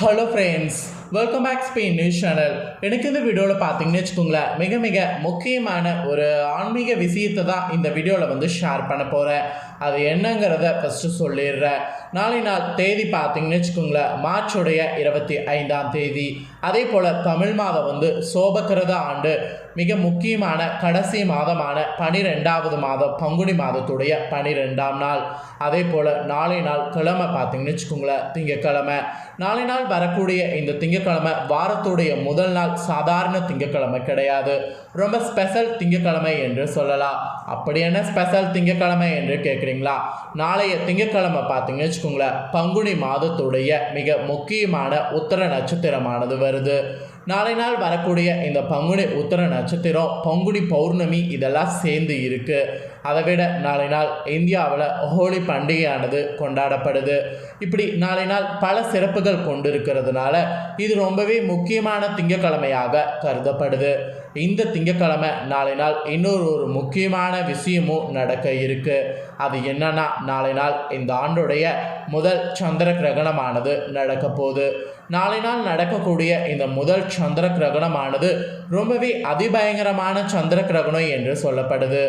Hello friends welcome back Spain news channel எனக்கு இந்த வீடியோவில் பார்த்தீங்கன்னு வச்சுக்கோங்களேன் மிக மிக முக்கியமான ஒரு ஆன்மீக விஷயத்தை தான் இந்த வீடியோவில் வந்து ஷேர் பண்ண போகிறேன் அது என்னங்கிறத ஃபஸ்ட்டு சொல்லிடுறேன். நாளை நாள் தேதி பார்த்தீங்கன்னு வச்சுக்கோங்களேன் மார்ச்சுடைய இருபத்தி ஐந்தாம் தேதி. அதே போல் தமிழ் மாதம் வந்து சோபக்கிரத ஆண்டு மிக முக்கியமான கடைசி மாதமான பனிரெண்டாவது மாதம் பங்குனி மாதத்துடைய பனிரெண்டாம் நாள். அதே போல் நாளை நாள் கிழமை பார்த்தீங்கன்னு வச்சுக்கோங்களேன் திங்கக்கிழமை. நாளை நாள் வரக்கூடிய இந்த திங்கக்கிழமை வாரத்துடைய முதல் நாள் சாதாரண திங்கக்கிழமை கிடையாது. ரொம்ப ஸ்பெஷல் திங்கக்கிழமை என்று சொல்லலாம். அப்படி என்ன ஸ்பெஷல் திங்கக்கிழமை என்று கேட்குறீங்களா? நாளைய திங்கக்கிழமை பார்த்தீங்கன்னு வச்சுக்கோங்களேன் பங்குனி மாதத்துடைய மிக முக்கியமான உத்தர நட்சத்திரமானது வருது. நாளை நாள் வரக்கூடிய இந்த பங்குனி உத்தர நட்சத்திரம் பங்குனி பௌர்ணமி இதெல்லாம் சேர்ந்து இருக்கு. அதை விட நாளை நாள் இந்தியாவில் ஹோலி பண்டிகையானது கொண்டாடப்படுது. இப்படி நாளை நாள் பல சிறப்புகள் கொண்டிருக்கிறதுனால இது ரொம்பவே முக்கியமான திங்கக்கிழமையாக கருதப்படுது. இந்த திங்கக்கிழமை நாளை நாள் இன்னொரு ஒரு முக்கியமான விஷயமும் நடக்க இருக்குது அது என்னன்னா நாளை நாள் இந்த ஆண்டுடைய முதல் சந்திர கிரகணமானது நடக்க போகுது. நாளை நாள் நடக்கக்கூடிய இந்த முதல் சந்திர கிரகணமானது ரொம்பவே அதிபயங்கரமான சந்திர கிரகணம் என்று சொல்லப்படுது.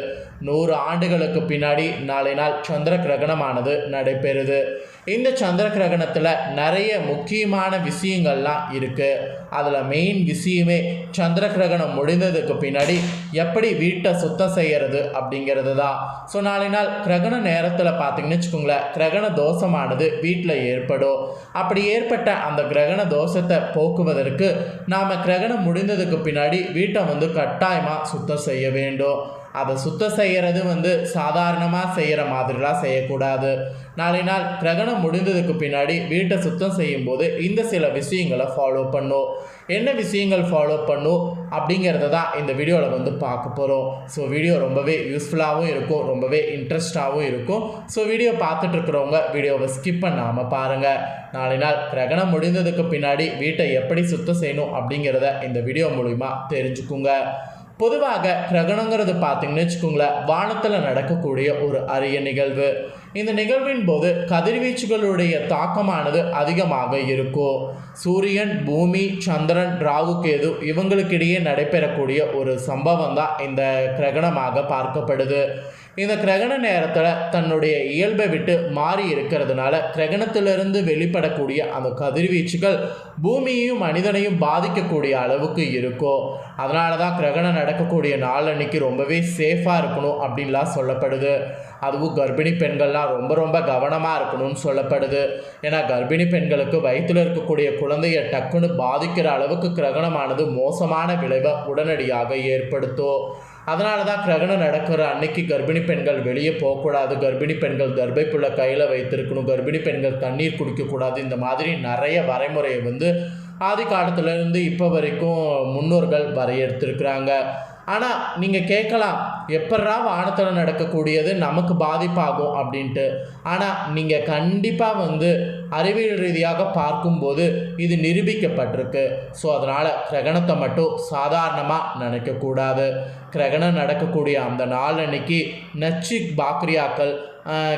நூறு ஆண்டுகளுக்கு பின்னாடி நாளை நாள் சந்திர கிரகணமானது நடைபெறுது. இந்த சந்திர கிரகணத்தில் நிறைய முக்கியமான விஷயங்கள்லாம் இருக்குது அதில் மெயின் விஷயமே சந்திர கிரகணம் முடிந்ததுக்கு பின்னாடி எப்படி வீட்டை சுத்தம் செய்கிறது அப்படிங்கிறது தான் ஸோ நாளை நாள் கிரகண நேரத்தில் பார்த்தீங்கன்னு வச்சுக்கோங்களேன் கிரகண தோஷமானது வீட்டில் ஏற்படும். அப்படி ஏற்பட்ட அந்த கிரகண தோஷத்தை போக்குவதற்கு நாம் கிரகணம் முடிந்ததுக்கு பின்னாடி வீட்டை வந்து கட்டாயமாக சுத்தம் செய்ய வேண்டும். அதை சுத்தம் செய்கிறது வந்து சாதாரணமாக செய்கிற மாதிரிலாம் செய்யக்கூடாது. நாளை நாள் கிரகணம் முடிந்ததுக்கு பின்னாடி வீட்டை சுத்தம் செய்யும்போது இந்த சில விஷயங்களை ஃபாலோ பண்ணும் என்ன விஷயங்கள் ஃபாலோ பண்ணும் அப்படிங்கிறத தான் இந்த வீடியோவில் வந்து பார்க்க போகிறோம் ஸோ வீடியோ ரொம்பவே யூஸ்ஃபுல்லாகவும் இருக்கும் ரொம்பவே இன்ட்ரெஸ்டாகவும் இருக்கும். ஸோ வீடியோ பார்த்துட்டு இருக்கிறவங்க வீடியோவை ஸ்கிப் பண்ணாமல் பாருங்கள் நாளை நாள் கிரகணம் முடிந்ததுக்கு பின்னாடி வீட்டை எப்படி சுத்தம் செய்யணும் அப்படிங்கிறத இந்த வீடியோ மூலிமா தெரிஞ்சுக்குங்க. பொதுவாக கிரகணங்கிறது பார்த்தீங்கன்னு வச்சுக்கோங்களேன் வானத்தில் நடக்கக்கூடிய ஒரு அரிய நிகழ்வு. இந்த நிகழ்வின் போது கதிர்வீச்சுகளுடைய தாக்கமானது அதிகமாக இருக்கும். சூரியன் பூமி சந்திரன் ராகு கேது இவங்களுக்கிடையே நடைபெறக்கூடிய ஒரு சம்பவம் தான் இந்த கிரகணமாக பார்க்கப்படுது. இந்த கிரகண நேரத்தில் தன்னுடைய இயல்பை விட்டு மாறி இருக்கிறதுனால கிரகணத்திலிருந்து வெளிப்படக்கூடிய அந்த கதிர்வீச்சுகள் பூமியையும் மனிதனையும் பாதிக்கக்கூடிய அளவுக்கு இருக்கும். அதனால தான் கிரகணம் நடக்கக்கூடிய நாள் அன்னைக்கு ரொம்பவே சேஃபாக இருக்கணும் அப்படின்லாம் சொல்லப்படுது. அதுவும் கர்ப்பிணி பெண்கள்லாம் ரொம்ப ரொம்ப கவனமாக இருக்கணும்னு சொல்லப்படுது. ஏன்னா கர்ப்பிணி பெண்களுக்கு வயிற்றில் இருக்கக்கூடிய குழந்தைய டக்குன்னு பாதிக்கிற அளவுக்கு கிரகணமானது மோசமான விளைவை உடனடியாக ஏற்படுத்தும். அதனால தான் கிரகணம் நடக்கிற அன்னைக்கு கர்ப்பிணி பெண்கள் வெளியே போகக்கூடாது. கர்ப்பிணி பெண்கள் கர்ப்பைப்புள்ள கையில் வைத்திருக்கணும். கர்ப்பிணி பெண்கள் தண்ணீர் குடிக்கக்கூடாது. இந்த மாதிரி நிறைய வரைமுறையை வந்து ஆதி காலத்துலேருந்து இப்போ வரைக்கும் முன்னோர்கள் வரையறுத்திருக்கிறாங்க. ஆனால் நீங்கள் கேட்கலாம் எப்பட்றா வானத்தில் நடக்கக்கூடியது நமக்கு பாதிப்பாகும் அப்படின்ட்டு. ஆனால் நீங்கள் கண்டிப்பாக வந்து அறிவியல் ரீதியாக பார்க்கும்போது இது நிரூபிக்கப்பட்டிருக்கு. ஸோ அதனால் கிரகணத்தை மட்டும் சாதாரணமாக நினைக்கக்கூடாது. கிரகணம் நடக்கக்கூடிய அந்த நாள் அன்னைக்கு நச்சு பாக்ரியாக்கள்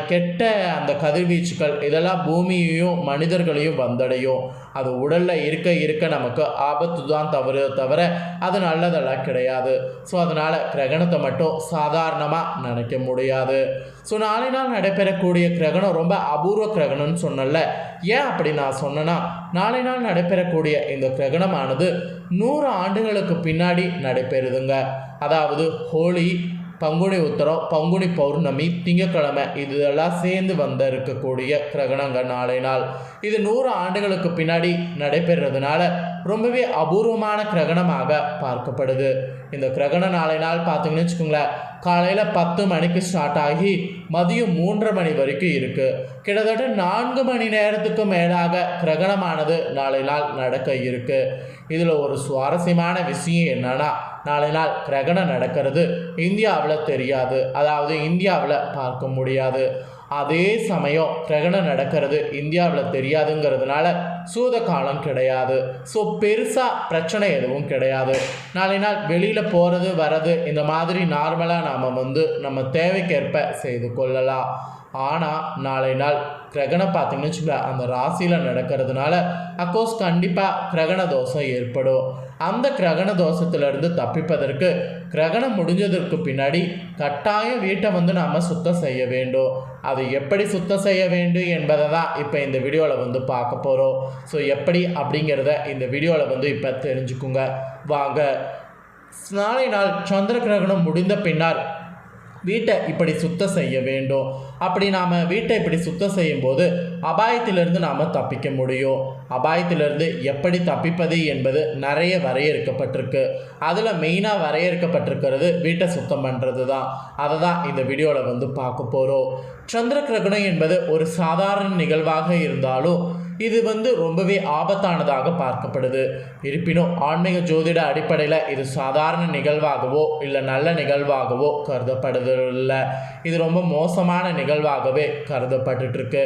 கெட்ட அந்த கதிர்வீச்சுகள் இதெல்லாம் பூமியையும் மனிதர்களையும் வந்தடையும். அது உடலில் இருக்க இருக்க நமக்கு ஆபத்து தான் தவறு தவிர அது நல்லதெல்லாம் கிடையாது. ஸோ அதனால் கிரகணத்தை மட்டும் சாதாரணமாக நினைக்க முடியாது. ஸோ நாளை நாள் நடைபெறக்கூடிய கிரகணம் ரொம்ப அபூர்வ கிரகணம்னு சொன்னல ஏன் அப்படி நான் சொன்னேன்னா நாளை நாள் நடைபெறக்கூடிய இந்த கிரகணமானது நூறு ஆண்டுகளுக்கு பின்னாடி நடைபெறுதுங்க. அதாவது ஹோலி பங்குனி உத்தரம் பங்குனி பௌர்ணமி திங்கக்கிழமை இதெல்லாம் சேர்ந்து வந்த இருக்கக்கூடிய கிரகணங்கள் நாளை நாள். இது நூறு ஆண்டுகளுக்கு பின்னாடி நடைபெறதுனால ரொம்பவே அபூர்வமான கிரகணமாக பார்க்கப்படுது. இந்த கிரகண நாளை நாள் பார்த்தீங்கன்னு வச்சுக்கோங்களேன் காலையில் பத்து மணிக்கு ஸ்டார்ட் ஆகி மதியம் மூன்றரை மணி வரைக்கும் இருக்குது கிட்டத்தட்ட நான்கு மணி நேரத்துக்கு மேலாக கிரகணமானது நாளை நாள் நடக்க இருக்குது இதில் ஒரு சுவாரஸ்யமான விஷயம் என்னன்னா நாளை நாள் கிரகணம் நடக்கிறது. இந்தியாவில் தெரியாது. அதாவது இந்தியாவில் பார்க்க முடியாது. அதே சமயம் கிரகணம் நடக்கிறது. இந்தியாவில் தெரியாதுங்கிறதுனால சூத காலம் கிடையாது. ஸோ பெருசாக பிரச்சனை எதுவும் கிடையாது. நாளை நாள் வெளியில் போகிறது வர்றது இந்த மாதிரி நார்மலாக நாம் வந்து நம்ம தேவைக்கேற்ப செய்து கொள்ளலாம். ஆனால் நாளை நாள் கிரகணம் பார்த்தீங்கன்னு வச்சுக்கோங்க அந்த ராசியில் நடக்கிறதுனால அக்கோர்ஸ் கண்டிப்பாக கிரகண தோஷம் ஏற்படும். அந்த கிரகண தோஷத்திலிருந்து தப்பிப்பதற்கு கிரகணம் முடிஞ்சதற்கு பின்னாடி கட்டாயம் வீட்டை வந்து நாம் சுத்தம் செய்ய வேண்டும். அதை எப்படி சுத்தம் செய்ய வேண்டும் என்பதை தான் இப்போ இந்த வீடியோவில் வந்து பார்க்க போகிறோம் ஸோ எப்படி அப்படிங்கிறத இந்த வீடியோவில் வந்து இப்போ தெரிஞ்சுக்குங்க. வாங்க. நாளை நாள் சந்திர கிரகணம் முடிந்த பின்னால் வீட்டை இப்படி சுத்தம் செய்ய வேண்டும். அப்படி நாம் வீட்டை இப்படி சுத்தம் செய்யும்போது அபாயத்திலிருந்து நாம் தப்பிக்க முடியும். அபாயத்திலிருந்து எப்படி தப்பிப்பது என்பது நிறைய வரையறுக்கப்பட்டிருக்கு. அதில் மெயினாக வரையறுக்கப்பட்டிருக்கிறது வீட்டை சுத்தம் பண்ணுறது தான் அதை தான் இந்த வீடியோவில் வந்து பார்க்க போகிறோம் சந்திர கிரகணம் என்பது ஒரு சாதாரண நிகழ்வாக இருந்தாலும் இது வந்து ரொம்பவே ஆபத்தானதாக பார்க்கப்படுது. இருப்பினும் ஆன்மீக ஜோதிட அடிப்படையில் இது சாதாரண நிகழ்வாகவோ இல்லை நல்ல நிகழ்வாகவோ கருதப்படுவதில்லை இது ரொம்ப மோசமான நிகழ்வாகவே கருதப்பட்டுருக்கு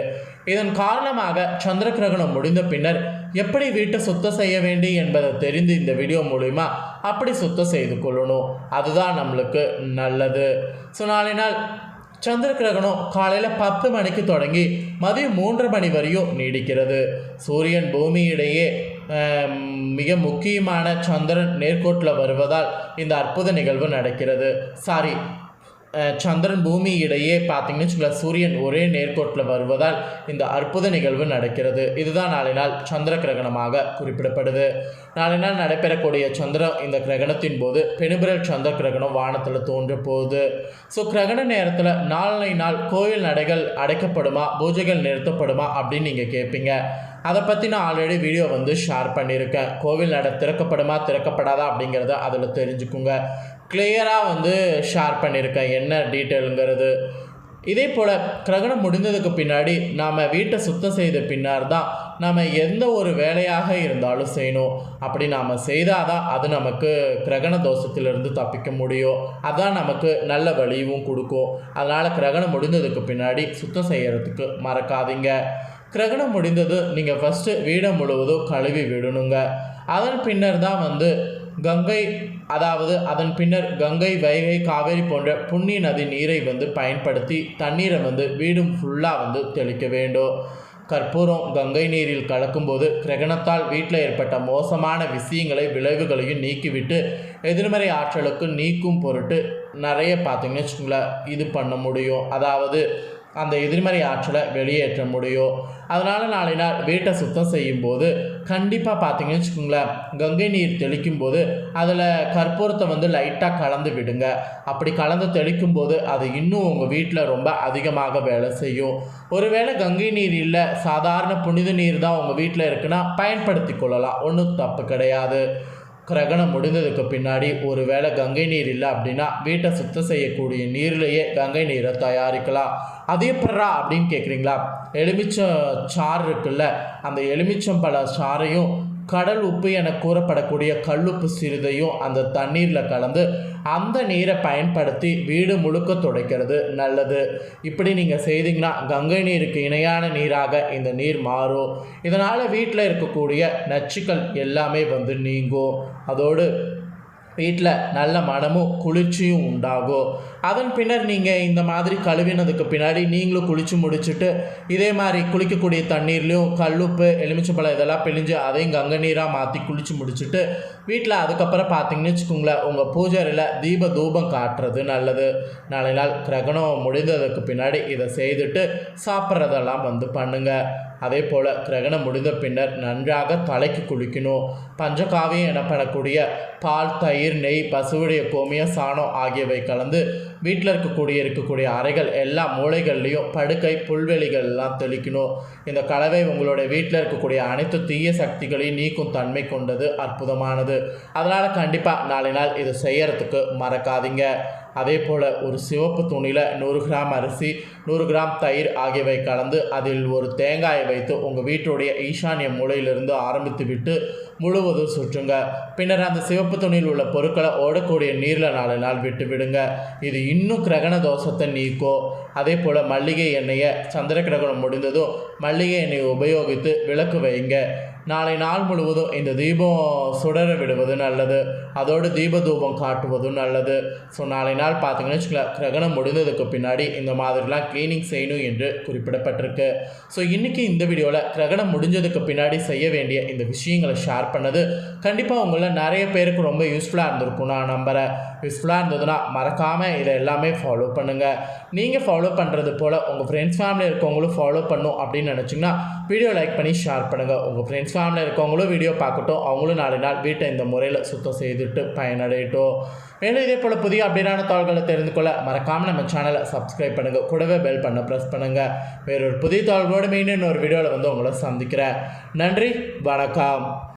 இதன் காரணமாக சந்திர கிரகணம் முடிந்த பின்னர் எப்படி வீட்டை சுத்தம் செய்ய வேண்டும் என்பதை தெரிந்து இந்த வீடியோ மூலிமா அப்படி சுத்தம் செய்து கொள்ளணும். அதுதான் நம்மளுக்கு நல்லது. ஸோ நாளினால் சந்திர கிரகணம் காலையில் பத்து மணிக்கு தொடங்கி மதியம் மூன்று மணி வரையும் நீடிக்கிறது. சூரியன் பூமியிடையே மிக முக்கியமான சந்திரன் நேர்கோட்டில் வருவதால் இந்த அற்புத நிகழ்வு நடக்கிறது. சாரி சந்திரன் பூமி இடையே பார்த்தீங்கன்னு சொல்ல சூரியன் ஒரே நேர்கோட்டில் வருவதால் இந்த அற்புத நிகழ்வு நடக்கிறது. இதுதான் நாளை நாள் சந்திர கிரகணமாக குறிப்பிடப்படுது. நாளை நாள் நடைபெறக்கூடிய சந்திரம் இந்த கிரகணத்தின் போது பெணுபிரல் சந்திர கிரகணம் வானத்தில் தோன்ற போகுது. ஸோ கிரகண நேரத்தில் நாளை நாள் கோயில் நடைகள் அடைக்கப்படுமா பூஜைகள் நிறுத்தப்படுமா அப்படின்னு நீங்கள் கேட்பீங்க அதை பற்றி நான் ஆல்ரெடி வீடியோ வந்து ஷேர் பண்ணியிருக்கேன். கோவில் நட திறக்கப்படுமா திறக்கப்படாதா அப்படிங்கிறத அதில் தெரிஞ்சுக்குங்க. கிளியராக வந்து ஷேர் பண்ணியிருக்கேன். என்ன டீட்டெயிலுங்கிறது இதே போல் கிரகணம் முடிந்ததுக்கு பின்னாடி நாம் வீட்டை சுத்தம் செய்த பின்னார் தான் நாம் எந்த ஒரு வேலையாக இருந்தாலும் செய்யணும். அப்படி நாம் செய்தால் தான் அது நமக்கு கிரகண தோஷத்திலிருந்து தப்பிக்க முடியும். அதான் நமக்கு நல்ல வழியும் கொடுக்கும். அதனால் கிரகணம் முடிந்ததுக்கு பின்னாடி சுத்தம் செய்கிறதுக்கு மறக்காதீங்க. கிரகணம் முடிந்தது. நீங்கள் ஃபஸ்ட்டு வீடை முழுவதும் கழுவி விடணுங்க. அதன் பின்னர் தான் வந்து கங்கை அதாவது அதன் பின்னர் கங்கை வைகை காவேரி போன்ற புண்ணிய நதி நீரை வந்து பயன்படுத்தி தண்ணீரை வந்து வீடும் ஃபுல்லாக வந்து தெளிக்க வேண்டும். கற்பூரம் கங்கை நீரில் கலக்கும்போது கிரகணத்தால் வீட்டில் ஏற்பட்ட மோசமான விஷயங்களை விளைவுகளையும் நீக்கிவிட்டு எதிர்மறை ஆற்றலுக்கு நீக்கும் பொருட்டு நிறைய பார்த்திங்கன்னு வச்சுக்கோங்களேன் இது பண்ண முடியும். அதாவது அந்த எதிர்மறை ஆற்றலை வெளியேற்ற முடியும். அதனால் நாளை நாள் வீட்டை சுத்தம் செய்யும்போது கண்டிப்பாக பார்த்தீங்கன்னு வச்சுக்கோங்களேன் கங்கை நீர் தெளிக்கும் போது அதில் கற்பூரத்தை வந்து லைட்டாக கலந்து விடுங்க. அப்படி கலந்து தெளிக்கும் போது அது இன்னும் உங்கள் வீட்டில் ரொம்ப அதிகமாக வேலை செய்யும். ஒருவேளை கங்கை நீர் இல்லை சாதாரண புனித நீர் தான் உங்கள் வீட்டில் இருக்குன்னா பயன்படுத்தி கொள்ளலாம். ஒன்றும் தப்பு கிடையாது. கிரகணம் முடிந்ததுக்கு பின்னாடி ஒருவேளை கங்கை நீர் இல்லை அப்படின்னா வீட்டை சுத்தம் செய்யக்கூடிய நீர்லேயே கங்கை நீரை தயாரிக்கலாம். அது எப்படா அப்படின்னு கேட்குறீங்களா எலுமிச்சம் சாறு இருக்குல்ல அந்த எலுமிச்சம் பழ சாறையும் கடல் உப்பு என கூறப்படக்கூடிய கல்லுப்பு சிறிதையும் அந்த தண்ணீரில் கலந்து அந்த நீரை பயன்படுத்தி வீடு முழுக்க துடைக்கிறது நல்லது. இப்படி நீங்கள் செய்தீங்கன்னா கங்கை நீருக்கு இணையான நீராக இந்த நீர் மாறும். இதனால் வீட்டில் இருக்கக்கூடிய நச்சுக்கள் எல்லாமே வந்து நீங்கும். அதோடு வீட்டில் நல்ல மனமும் குளிர்ச்சியும் உண்டாகும். அதன் பின்னர் நீங்கள் இந்த மாதிரி கழுவினதுக்கு பின்னாடி நீங்களும் குளித்து முடிச்சுட்டு இதே மாதிரி குளிக்கக்கூடிய தண்ணீர்லையும் கல்லுப்பு எலுமிச்சம்பழம் இதெல்லாம் பிழிஞ்சு அதையும் கங்கை நீராக மாற்றி குளித்து முடிச்சுட்டு வீட்டில் அதுக்கப்புறம் பார்த்தீங்கன்னு வச்சுக்கோங்களேன் உங்கள் பூஜையில் தீப தூபம் காட்டுறது நல்லது. நாளை நாள் கிரகணம் முடிந்ததுக்கு பின்னாடி இதை செய்துட்டு சாப்பிட்றதெல்லாம் வந்து பண்ணுங்கள் அதே போல் கிரகணம் முடிந்த பின்னர் நன்றாக தலைக்கு குளிக்கணும். பஞ்சகாவியம் எனப்படக்கூடிய பால் தயிர் நெய் பசுவுடைய கோமியம் சாணம் ஆகியவை கலந்து வீட்டில் இருக்கக்கூடிய இருக்கக்கூடிய அறைகள் எல்லா மூளைகள்லேயும் படுக்கை புல்வெளிகள் எல்லாம் தெளிக்கணும். இந்த கலவை உங்களுடைய வீட்டில் இருக்கக்கூடிய அனைத்து தீய சக்திகளையும் நீக்கும் தன்மை கொண்டது அற்புதமானது. அதனால் கண்டிப்பாக நாளை நாள் இதை செய்யறதுக்கு மறக்காதீங்க. அதே போல் ஒரு சிவப்பு துணியில் நூறு கிராம் அரிசி நூறு கிராம் தயிர் ஆகியவை கலந்து அதில் ஒரு தேங்காயை வைத்து உங்கள் வீட்டுடைய ஈசானிய மூலையிலிருந்து ஆரம்பித்து விட்டு முழுவதும் சுற்றுங்க. பின்னர் அந்த சிவப்பு துணியில் உள்ள பொருட்களை ஓடக்கூடிய நீரில் நாலு நாள் விட்டு விடுங்க. இது இன்னும் கிரகண தோஷத்தை நீக்கும் அதே போல் மல்லிகை எண்ணெயை சந்திர கிரகணம் முடிந்ததும் மல்லிகை எண்ணெயை உபயோகித்து விளக்கு வைங்க நாளை நாள் முழுவதும் இந்த தீபம் சுடர விடுவது நல்லது. அதோடு தீப தூபம் காட்டுவதும் நல்லது. ஸோ நாளை நாள் பார்த்தீங்கன்னு வச்சுக்கோங்களேன் கிரகணம் முடிந்ததுக்கு பின்னாடி இந்த மாதிரிலாம் க்ளீனிங் செய்யணும் என்று குறிப்பிடப்பட்டிருக்கு. ஸோ இன்றைக்கி இந்த வீடியோவில் கிரகணம் முடிஞ்சதுக்கு பின்னாடி செய்ய வேண்டிய இந்த விஷயங்களை ஷேர் பண்ணது. கண்டிப்பாக உங்களில் நிறைய பேருக்கு ரொம்ப யூஸ்ஃபுல்லாக இருந்திருக்கும் நான் நம்புகிறேன் யூஸ்ஃபுல்லாக இருந்ததுன்னா மறக்காமல் இதை எல்லாமே ஃபாலோ பண்ணுங்கள் நீங்கள் ஃபாலோ பண்ணுறது போல் உங்கள் ஃப்ரெண்ட்ஸ் ஃபேமிலி இருக்கவங்களும் ஃபாலோ பண்ணும் அப்படின்னு நினச்சிங்கன்னா வீடியோ லைக் பண்ணி ஷேர் பண்ணுங்கள் உங்கள் ஃப்ரெண்ட்ஸ் ஃபேமிலி இருக்கவங்களும் வீடியோ பார்க்கட்டும். அவங்களும் நாலு நாள் வீட்டை இந்த முறையில் சுத்தம் செய்துட்டு பயனடையட்டும். மேலும் இதே போல் புதிய அப்டேட்டான தகவல்களை தெரிந்து கொள்ள மறக்காமல் நம்ம சேனலை சப்ஸ்கிரைப் பண்ணுங்கள் கூடவே பெல் பண்ண ப்ரெஸ் பண்ணுங்கள் வேறொரு புதிய தகவலோடு மீண்டும் இன்னொரு வீடியோவில் வந்து உங்களை சந்திக்கிறேன். நன்றி வணக்கம்.